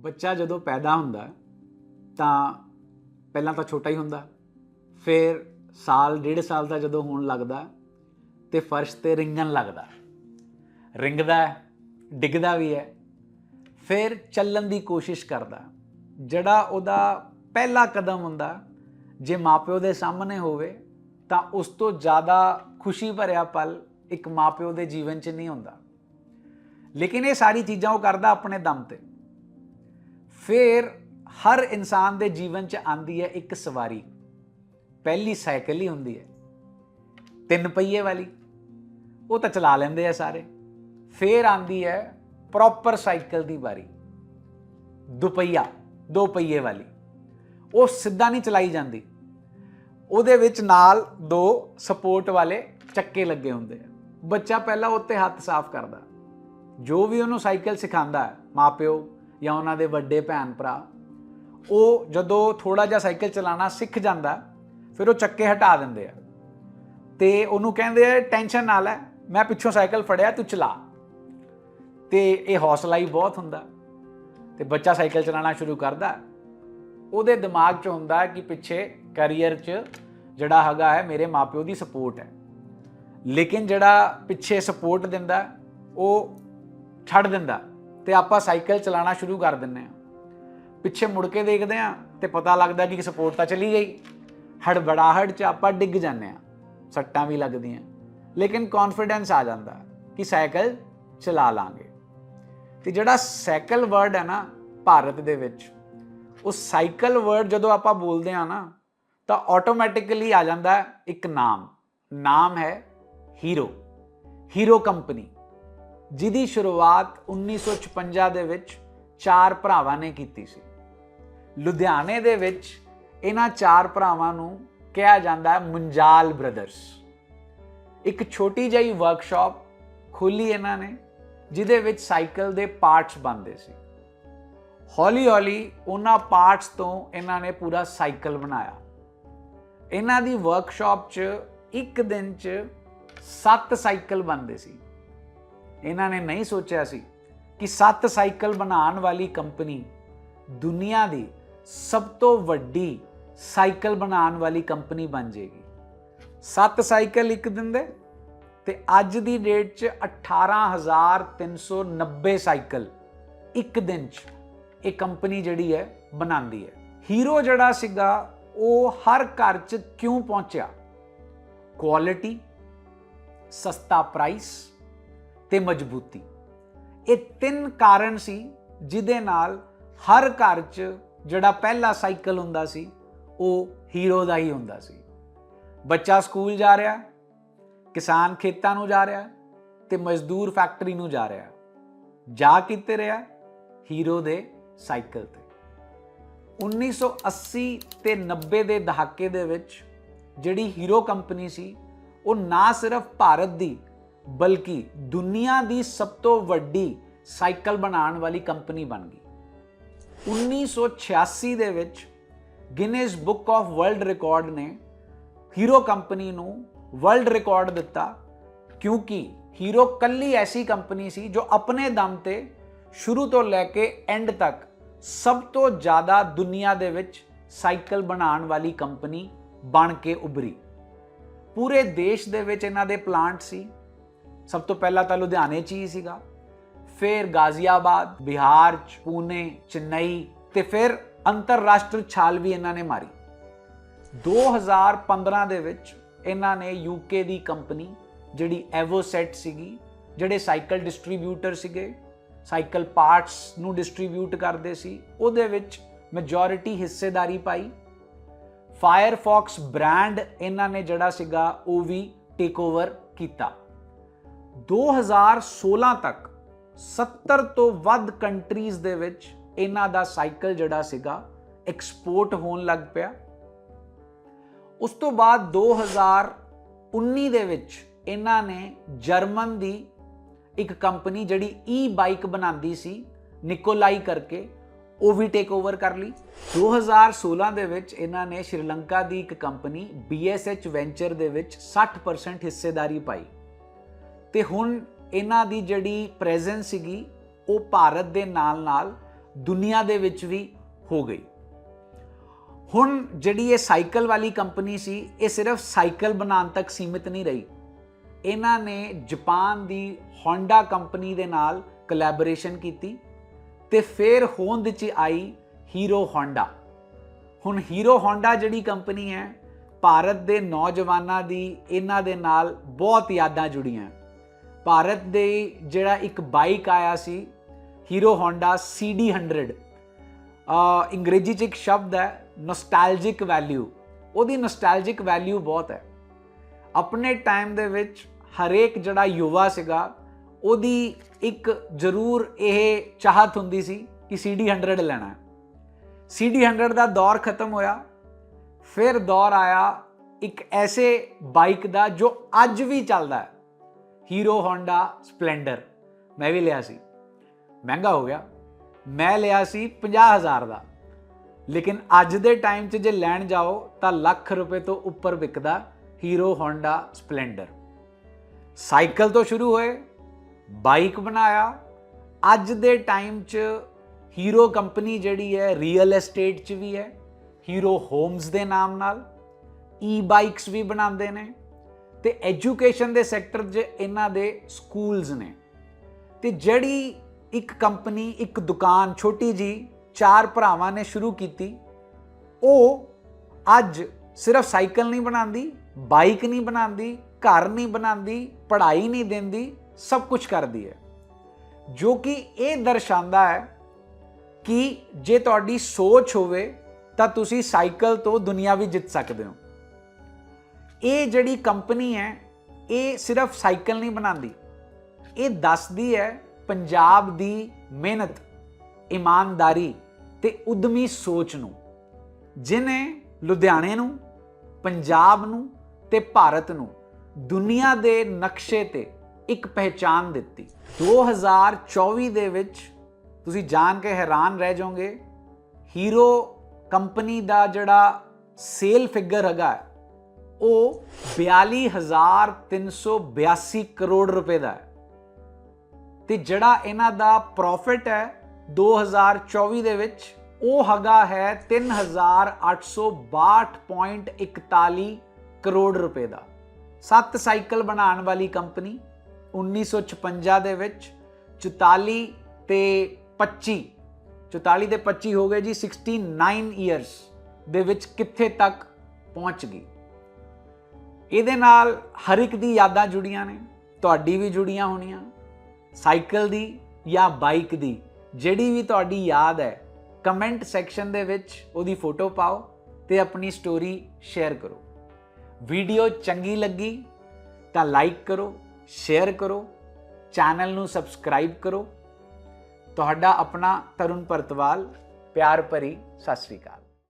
ਬੱਚਾ ਜਦੋਂ ਪੈਦਾ ਹੁੰਦਾ, ਤਾਂ ਪਹਿਲਾਂ ਤਾਂ ਛੋਟਾ ਹੀ ਹੁੰਦਾ, ਫਿਰ ਸਾਲ, ਡੇਢ ਸਾਲ ਦਾ ਜਦੋਂ ਹੋਣ ਲੱਗਦਾ ਤੇ ਫਰਸ਼ ਤੇ ਰਿੰਗਣ ਲੱਗਦਾ। ਰਿੰਗਦਾ ਡਿੱਗਦਾ ਵੀ ਹੈ, ਫਿਰ ਚੱਲਣ ਦੀ ਕੋਸ਼ਿਸ਼ ਕਰਦਾ। ਜਿਹੜਾ ਉਹਦਾ ਪਹਿਲਾ ਕਦਮ ਹੁੰਦਾ, ਜੇ ਮਾਪਿਓ ਦੇ ਸਾਹਮਣੇ ਹੋਵੇ, ਤਾਂ ਉਸ ਤੋਂ ਜ਼ਿਆਦਾ ਖੁਸ਼ੀ ਭਰਿਆ ਪਲ ਇੱਕ ਮਾਪਿਓ ਦੇ ਜੀਵਨ 'ਚ ਨਹੀਂ ਹੁੰਦਾ। ਲੇਕਿਨ ਇਹ ਸਾਰੀ ਚੀਜ਼ਾਂ ਉਹ ਕਰਦਾ ਆਪਣੇ ਦਮ ਤੇ। ਫਿਰ ਹਰ ਇਨਸਾਨ ਦੇ ਜੀਵਨ 'ਚ ਆਂਦੀ ਹੈ ਇੱਕ ਸਵਾਰੀ। ਪਹਿਲੀ ਸਾਈਕਲ ਹੀ ਹੁੰਦੀ ਹੈ। ਤਿੰਨ ਪਹੀਏ ਵਾਲੀ। ਉਹ ਤਾਂ ਚਲਾ ਲੈਂਦੇ ਆ ਸਾਰੇ। ਫਿਰ ਆਂਦੀ ਹੈ ਪ੍ਰੋਪਰ ਸਾਈਕਲ ਦੀ ਵਾਰੀ। ਦੁਪਹੀਆ, ਦੋ ਪਹੀਏ ਵਾਲੀ। ਉਹ ਸਿੱਧਾ ਨਹੀਂ ਚਲਾਈ ਜਾਂਦੀ। ਉਹਦੇ ਵਿੱਚ ਨਾਲ ਦੋ ਸਪੋਰਟ ਵਾਲੇ ਚੱਕੇ ਲੱਗੇ ਹੁੰਦੇ ਆ। ਬੱਚਾ ਪਹਿਲਾਂ ਉੱਤੇ ਹੱਥ ਸਾਫ਼ ਕਰਦਾ। ਜੋ ਵੀ ਉਹਨੂੰ ਸਾਈਕਲ ਸਿਖਾਉਂਦਾ ਹੈ, ਮਾਪਿਓ ਜਾਂ ਉਹਨਾਂ ਦੇ ਵੱਡੇ ਭੈਣ ਭਰਾ, ਉਹ ਜਦੋਂ ਥੋੜਾ ਜਿਹਾ ਸਾਈਕਲ ਚਲਾਉਣਾ ਸਿੱਖ ਜਾਂਦਾ, ਫਿਰ ਉਹ ਚੱਕੇ ਹਟਾ ਦਿੰਦੇ ਆ। ਤੇ ਉਹਨੂੰ ਕਹਿੰਦੇ ਆ, ਟੈਨਸ਼ਨ ਨਾ ਲੈ, ਮੈਂ ਪਿੱਛੋਂ ਸਾਈਕਲ ਫੜਿਆ, ਤੂੰ ਚਲਾ। ਤੇ ਇਹ ਹੌਸਲਾ ਹੀ ਬਹੁਤ ਹੁੰਦਾ। ਤੇ ਬੱਚਾ ਸਾਈਕਲ ਚਲਾਉਣਾ ਸ਼ੁਰੂ ਕਰਦਾ। ਉਹਦੇ ਦਿਮਾਗ 'ਚ ਹੁੰਦਾ ਕਿ ਪਿੱਛੇ ਕੈਰੀਅਰ 'ਚ ਜਿਹੜਾ ਹੈਗਾ ਹੈ, ਮੇਰੇ ਮਾਪਿਓ ਦੀ ਸਪੋਰਟ ਹੈ। ਲੇਕਿਨ ਜਿਹੜਾ ਪਿੱਛੇ ਸਪੋਰਟ ਦਿੰਦਾ, ਉਹ ਛੱਡ ਦਿੰਦਾ। ਤੇ ਆਪਾਂ ਸਾਈਕਲ ਚਲਾਉਣਾ ਸ਼ੁਰੂ ਕਰ ਦਿੰਨੇ ਆ ਪਿੱਛੇ ਮੁੜ ਕੇ ਦੇਖਦੇ ਆ ਤੇ ਪਤਾ ਲੱਗਦਾ ਕਿ ਸਪੋਰਟ ਤਾਂ ਚਲੀ ਗਈ। ਹੜਬੜਾਹਟ 'ਚ ਆਪਾਂ ਡਿੱਗ ਜਾਂਦੇ ਆ ਸੱਟਾਂ ਵੀ ਲੱਗਦੀਆਂ। ਲੇਕਿਨ ਕੌਨਫੀਡੈਂਸ ਆ ਜਾਂਦਾ ਕਿ ਸਾਈਕਲ ਚਲਾ ਲਾਂਗੇ। ਤੇ ਜਿਹੜਾ ਸਾਈਕਲ ਵਰਡ ਹੈ ਨਾ ਭਾਰਤ ਦੇ ਵਿੱਚ, ਉਹ ਸਾਈਕਲ ਵਰਡ ਜਦੋਂ ਆਪਾਂ ਬੋਲਦੇ ਆ ਨਾ, ਤਾਂ ਆਟੋਮੈਟਿਕਲੀ ਆ ਜਾਂਦਾ ਇੱਕ ਨਾਮ। ਨਾਮ ਹੈ ਹੀਰੋ ਹੀਰੋ ਕੰਪਨੀ ਜਿਹਦੀ ਸ਼ੁਰੂਆਤ 1956 ਦੇ ਵਿੱਚ ਚਾਰ ਭਰਾਵਾਂ ਨੇ ਕੀਤੀ ਸੀ। ਲੁਧਿਆਣੇ ਦੇ ਵਿੱਚ ਇਹਨਾਂ ਚਾਰ ਭਰਾਵਾਂ ਨੂੰ ਕਿਹਾ ਜਾਂਦਾ ਹੈ ਮੁੰਜਾਲ ਬ੍ਰਦਰਸ। ਇੱਕ ਛੋਟੀ ਜਿਹੀ ਵਰਕਸ਼ਾਪ ਖੋਲੀ ਇਹਨਾਂ ਨੇ, ਜਿਹਦੇ ਵਿੱਚ ਸਾਈਕਲ ਦੇ ਪਾਰਟਸ ਬਣਦੇ ਸੀ। ਹੌਲੀ ਹੌਲੀ ਉਹਨਾਂ ਪਾਰਟਸ ਤੋਂ ਇਹਨਾਂ ਨੇ ਪੂਰਾ ਸਾਈਕਲ ਬਣਾਇਆ। ਇਹਨਾਂ ਦੀ ਵਰਕਸ਼ਾਪ 'ਚ ਇੱਕ ਦਿਨ 'ਚ 7 ਸਾਈਕਲ ਬਣਦੇ ਸੀ। ਇਹਨਾਂ ਨੇ ਨਹੀਂ ਸੋਚਿਆ ਸੀ ਕਿ ਸੱਤ ਸਾਈਕਲ ਬਣਾਉਣ ਵਾਲੀ ਕੰਪਨੀ ਦੁਨੀਆ ਦੀ ਸਭ ਤੋਂ ਵੱਡੀ ਸਾਈਕਲ ਬਣਾਉਣ ਵਾਲੀ ਕੰਪਨੀ ਬਣ ਜਾਏਗੀ। 7 ਸਾਈਕਲ ਇੱਕ ਦਿਨ ਦੇ ਤੇ ਅੱਜ ਦੀ ਡੇਟ 'ਚ 18390 ਸਾਈਕਲ ਇੱਕ ਦਿਨ 'ਚ ਇਹ ਕੰਪਨੀ ਜਿਹੜੀ ਹੈ ਬਣਾਉਂਦੀ ਹੈ। ਹੀਰੋ ਜਿਹੜਾ ਸੀਗਾ, ਉਹ ਹਰ ਘਰ 'ਚ ਕਿਉਂ ਪਹੁੰਚਿਆ? ਕੁਆਲਿਟੀ ਸਸਤਾ ਪ੍ਰਾਈਸ ਤੇ ਮਜ਼ਬੂਤੀ। ਇਹ ਤਿੰਨ ਕਾਰਨ ਸੀ ਜਿਹਦੇ ਨਾਲ ਹਰ ਘਰ 'ਚ ਜਿਹੜਾ ਪਹਿਲਾ ਸਾਈਕਲ ਹੁੰਦਾ ਸੀ, ਉਹ ਹੀਰੋ ਦਾ ਹੀ ਹੁੰਦਾ ਸੀ। ਬੱਚਾ ਸਕੂਲ ਜਾ ਰਿਹਾ, ਕਿਸਾਨ ਖੇਤਾਂ ਨੂੰ ਜਾ ਰਿਹਾ ਤੇ ਮਜ਼ਦੂਰ ਫੈਕਟਰੀ ਨੂੰ ਜਾ ਰਿਹਾ। ਜਾ ਕਿੱਥੇ ਰਿਹਾ ਹੀਰੋ ਦੇ ਸਾਈਕਲ ਤੇ। 1980 ਤੇ 90 ਦੇ ਦਹਾਕੇ ਦੇ ਵਿੱਚ ਜਿਹੜੀ ਹੀਰੋ ਕੰਪਨੀ ਸੀ, ਉਹ ਨਾ ਸਿਰਫ ਭਾਰਤ ਦੀ ਬਲਕਿ ਦੁਨੀਆ ਦੀ ਸਭ ਤੋਂ ਵੱਡੀ ਸਾਈਕਲ ਬਣਾਉਣ ਵਾਲੀ ਕੰਪਨੀ ਬਣ ਗਈ। 1986 ਦੇ ਵਿੱਚ Guinness book of world record ਨੇ ਹੀਰੋ ਕੰਪਨੀ ਨੂੰ ਵਰਲਡ ਰਿਕਾਰਡ ਦਿੱਤਾ, ਕਿਉਂਕਿ ਹੀਰੋ ਕੱਲੀ ਐਸੀ ਕੰਪਨੀ ਸੀ ਜੋ ਆਪਣੇ ਦਮ ਤੇ ਸ਼ੁਰੂ ਤੋਂ ਲੈ ਕੇ ਐਂਡ ਤੱਕ ਸਭ ਤੋਂ ਜ਼ਿਆਦਾ ਦੁਨੀਆ ਦੇ ਵਿੱਚ ਸਾਈਕਲ ਬਣਾਉਣ ਵਾਲੀ ਕੰਪਨੀ ਬਣ ਕੇ ਉਭਰੀ। ਪੂਰੇ ਦੇਸ਼ ਦੇ ਵਿੱਚ ਇਹਨਾਂ ਦੇ ਪਲਾਂਟ ਸੀ। ਸਭ ਤੋਂ ਪਹਿਲਾਂ ਤਾਂ ਲੁਧਿਆਣੇ 'ਚ ਹੀ ਸੀਗਾ, ਫਿਰ ਗਾਜ਼ੀਆਬਾਦ, ਬਿਹਾਰ 'ਚ, ਪੂਨੇ, ਚੇਨਈ ਤੇ ਫਿਰ ਅੰਤਰਰਾਸ਼ਟਰੀ ਛਾਲ ਵੀ ਇਹਨਾਂ ਨੇ ਮਾਰੀ। 2015 ਦੇ ਵਿੱਚ ਇਹਨਾਂ ਨੇ ਯੂਕੇ ਦੀ ਕੰਪਨੀ ਜਿਹੜੀ ਐਵੋਸੈਟ ਸੀਗੀ, ਜਿਹੜੇ ਸਾਈਕਲ ਡਿਸਟ੍ਰੀਬਿਊਟਰ ਸੀਗੇ, ਸਾਈਕਲ ਪਾਰਟਸ ਨੂੰ ਡਿਸਟ੍ਰੀਬਿਊਟ ਕਰਦੇ ਸੀ, ਉਹਦੇ ਵਿੱਚ ਮੈਜੋਰਿਟੀ ਹਿੱਸੇਦਾਰੀ ਪਾਈ। ਫਾਇਰਫੌਕਸ ਬ੍ਰਾਂਡ ਇਹਨਾਂ ਨੇ ਜਿਹੜਾ ਸੀਗਾ, ਉਹ ਵੀ ਟੇਕ ਓਵਰ ਕੀਤਾ। 2016 ਤੱਕ 70 ਤੋਂ ਵੱਧ ਕੰਟਰੀਜ਼ ਦੇ ਵਿੱਚ ਇਹਨਾਂ ਦਾ ਸਾਈਕਲ ਜਿਹੜਾ ਸੀਗਾ ਐਕਸਪੋਰਟ ਹੋਣ ਲੱਗ ਪਿਆ। ਉਸ ਤੋਂ ਬਾਅਦ 2019 ਦੇ ਵਿੱਚ ਇਹਨਾਂ ਨੇ ਜਰਮਨ ਦੀ ਇੱਕ ਕੰਪਨੀ ਜਿਹੜੀ ਈ ਬਾਈਕ ਬਣਾਉਂਦੀ ਸੀ ਨਿਕੋਲਾਈ ਕਰਕੇ, ਉਹ ਵੀ ਟੇਕ ਓਵਰ ਕਰ ਲਈ। 2016 ਦੇ ਵਿੱਚ ਇਹਨਾਂ ਨੇ ਸ਼੍ਰੀਲੰਕਾ ਦੀ ਇੱਕ ਕੰਪਨੀ BSH ਵੈਂਚਰ ਦੇ ਵਿੱਚ 60% ਹਿੱਸੇਦਾਰੀ ਪਾਈ। ਤੇ ਹੁਣ ਇਹਨਾਂ ਦੀ ਜਿਹੜੀ ਪ੍ਰੈਜ਼ੈਂਸ ਸੀਗੀ, ਉਹ ਭਾਰਤ ਦੇ ਨਾਲ-ਨਾਲ ਦੁਨੀਆ ਦੇ ਵਿੱਚ ਵੀ ਹੋ ਗਈ। ਹੁਣ ਜਿਹੜੀ ਇਹ ਸਾਈਕਲ ਵਾਲੀ ਕੰਪਨੀ ਸੀ, ਇਹ ਸਿਰਫ ਸਾਈਕਲ ਬਣਾਉਣ ਤੱਕ ਸੀਮਿਤ ਨਹੀਂ ਰਹੀ। ਇਹਨਾਂ ਨੇ ਜਾਪਾਨ ਦੀ Honda ਕੰਪਨੀ ਦੇ ਨਾਲ ਕੋਲੈਬੋਰੇਸ਼ਨ ਕੀਤੀ ਤੇ ਫਿਰ ਹੋਂਦ 'ਚ ਆਈ ਹੀਰੋ Honda ਹੁਣ ਹੀਰੋ Honda ਜਿਹੜੀ ਕੰਪਨੀ ਹੈ, ਭਾਰਤ ਦੇ ਨੌਜਵਾਨਾਂ ਦੀ ਇਹਨਾਂ ਦੇ ਨਾਲ ਬਹੁਤ ਯਾਦਾਂ ਜੁੜੀਆਂ। ਭਾਰਤ ਦੇ ਜਿਹੜਾ ਇੱਕ ਬਾਈਕ ਆਇਆ ਸੀ ਹੀਰੋ Honda CD100 ਅ, ਅੰਗਰੇਜ਼ੀ 'ਚ ਇੱਕ ਸ਼ਬਦ ਹੈ ਨੋਸਟੈਲਜਿਕ ਵੈਲਿਊ ਉਹਦੀ ਨੋਸਟੈਲਜਿਕ ਵੈਲਿਊ ਬਹੁਤ ਹੈ। ਆਪਣੇ ਟਾਈਮ ਦੇ ਵਿੱਚ ਹਰੇਕ ਜਿਹੜਾ ਯੁਵਾ ਸੀਗਾ, ਉਹਦੀ ਇੱਕ ਜ਼ਰੂਰ ਇਹ ਚਾਹਤ ਹੁੰਦੀ ਸੀ ਕਿ CD100 ਲੈਣਾ ਹੈ। CD100 ਦਾ ਦੌਰ ਖਤਮ ਹੋਇਆ। ਫਿਰ ਦੌਰ ਆਇਆ ਇੱਕ ਐਸੇ ਬਾਈਕ ਦਾ ਜੋ ਅੱਜ ਵੀ ਚੱਲਦਾ ਹੈ। ਹੀਰੋ Honda ਸਪਲੈਂਡਰ ਮੈਂ ਵੀ ਲਿਆ ਸੀ। ਮਹਿੰਗਾ ਹੋ ਗਿਆ। ਮੈਂ ਲਿਆ ਸੀ 50000 ਦਾ। ਲੇਕਿਨ ਅੱਜ ਦੇ ਟਾਈਮ 'ਚ ਜੇ ਲੈਣ ਜਾਓ ਤਾਂ ਲੱਖ ਰੁਪਏ ਤੋਂ ਉੱਪਰ ਵਿਕਦਾ ਹੀਰੋ Honda ਸਪਲੈਂਡਰ ਸਾਈਕਲ ਤੋਂ ਸ਼ੁਰੂ ਹੋਏ, ਬਾਈਕ ਬਣਾਇਆ। ਅੱਜ ਦੇ ਟਾਈਮ 'ਚ ਹੀਰੋ ਕੰਪਨੀ ਜਿਹੜੀ ਹੈ ਰੀਅਲ ਐਸਟੇਟ 'ਚ ਵੀ ਹੈ। ਹੀਰੋ ਹੋਮਸ ਦੇ ਨਾਮ ਨਾਲ। ਈ ਬਾਈਕਸ ਵੀ ਬਣਾਉਂਦੇ ਨੇ। ਤੇ ਐਜੂਕੇਸ਼ਨ ਦੇ ਸੈਕਟਰ 'ਚ ਇਹਨਾਂ ਦੇ ਸਕੂਲਸ ਨੇ। ਤੇ ਜਿਹੜੀ ਇੱਕ ਕੰਪਨੀ ਇੱਕ ਦੁਕਾਨ ਛੋਟੀ ਜੀ ਚਾਰ ਭਰਾਵਾਂ ਨੇ ਸ਼ੁਰੂ ਕੀਤੀ, ਉਹ ਅੱਜ ਸਿਰਫ ਸਾਈਕਲ ਨਹੀਂ ਬਣਾਉਂਦੀ ਬਾਈਕ ਨਹੀਂ ਬਣਾਉਂਦੀ, ਘਰ ਨਹੀਂ ਬਣਾਉਂਦੀ, ਪੜ੍ਹਾਈ ਨਹੀਂ ਦਿੰਦੀ, ਸਭ ਕੁਝ ਕਰਦੀ ਹੈ। ਜੋ ਕਿ ਇਹ ਦਰਸਾਉਂਦਾ ਹੈ ਕਿ ਜੇ ਤੁਹਾਡੀ ਸੋਚ ਹੋਵੇ ਤਾਂ ਤੁਸੀਂ ਸਾਈਕਲ ਤੋਂ ਦੁਨੀਆ ਵੀ ਜਿੱਤ ਸਕਦੇ ਹੋ। ਇਹ ਜਿਹੜੀ ਕੰਪਨੀ ਹੈ, ਇਹ ਸਿਰਫ ਸਾਈਕਲ ਨਹੀਂ ਬਣਾਉਂਦੀ। ਇਹ ਦੱਸਦੀ ਹੈ ਪੰਜਾਬ ਦੀ ਮਿਹਨਤ, ਇਮਾਨਦਾਰੀ ਤੇ ਉਦਮੀ ਸੋਚ ਨੂੰ ਜਿਨੇ ਲੁਧਿਆਣੇ ਨੂੰ, ਪੰਜਾਬ ਨੂੰ ਤੇ ਭਾਰਤ ਨੂੰ ਦੁਨੀਆ ਦੇ ਨਕਸ਼ੇ ਤੇ ਇੱਕ ਪਹਿਚਾਨ ਦਿੱਤੀ। 2024 ਦੇ ਵਿੱਚ ਤੁਸੀਂ ਜਾਣ ਕੇ ਹੈਰਾਨ ਰਹਿ ਜਾਓਗੇ ਹੀਰੋ ਕੰਪਨੀ ਦਾ ਜਿਹੜਾ ਸੇਲ ਫਿਗਰ ਹੈਗਾ ਉਹ 42382 ਕਰੋੜ ਰੁਪਏ ਦਾ ਹੈ। ਤੇ ਜਿਹੜਾ ਇਹਨਾਂ ਦਾ ਪ੍ਰੋਫਿਟ ਹੈ 2024 ਦੇ ਵਿੱਚ, ਉਹ ਹੈਗਾ ਹੈ 3862.41 ਕਰੋੜ ਰੁਪਏ ਦਾ। ਸੱਤ ਸਾਈਕਲ ਬਣਾਉਣ ਵਾਲੀ ਕੰਪਨੀ 1956 ਦੇ ਵਿੱਚ 44 ਤੇ 25 44 ਤੇ 25 ਹੋ ਗਏ ਜੀ 69 ਇਅਰਸ ਦੇ ਵਿੱਚ ਕਿੱਥੇ ਤੱਕ ਪਹੁੰਚ ਗਈ। ਇਹਦੇ ਨਾਲ ਹਰ ਇੱਕ ਦੀ ਯਾਦਾਂ ਜੁੜੀਆਂ ਨੇ, ਤੁਹਾਡੀ ਵੀ ਜੁੜੀਆਂ ਹੋਣੀਆਂ। ਸਾਈਕਲ ਦੀ ਜਾਂ ਬਾਈਕ ਦੀ, ਜਿਹੜੀ ਵੀ ਤੁਹਾਡੀ ਯਾਦ ਹੈ ਕਮੈਂਟ ਸੈਕਸ਼ਨ ਦੇ ਵਿੱਚ ਉਹਦੀ ਫੋਟੋ ਪਾਓ ਤੇ ਆਪਣੀ ਸਟੋਰੀ ਸ਼ੇਅਰ ਕਰੋ। ਵੀਡੀਓ ਚੰਗੀ ਲੱਗੀ ਤਾਂ ਲਾਈਕ ਕਰੋ ਸ਼ੇਅਰ ਕਰੋ ਚੈਨਲ ਨੂੰ ਸਬਸਕ੍ਰਾਈਬ ਕਰੋ। ਤੁਹਾਡਾ ਆਪਣਾ ਤਰੁਣ ਪਰਤਵਾਲ ਪਿਆਰ ਭਰੀ, ਸਤਿ ਸ੍ਰੀ ਅਕਾਲ।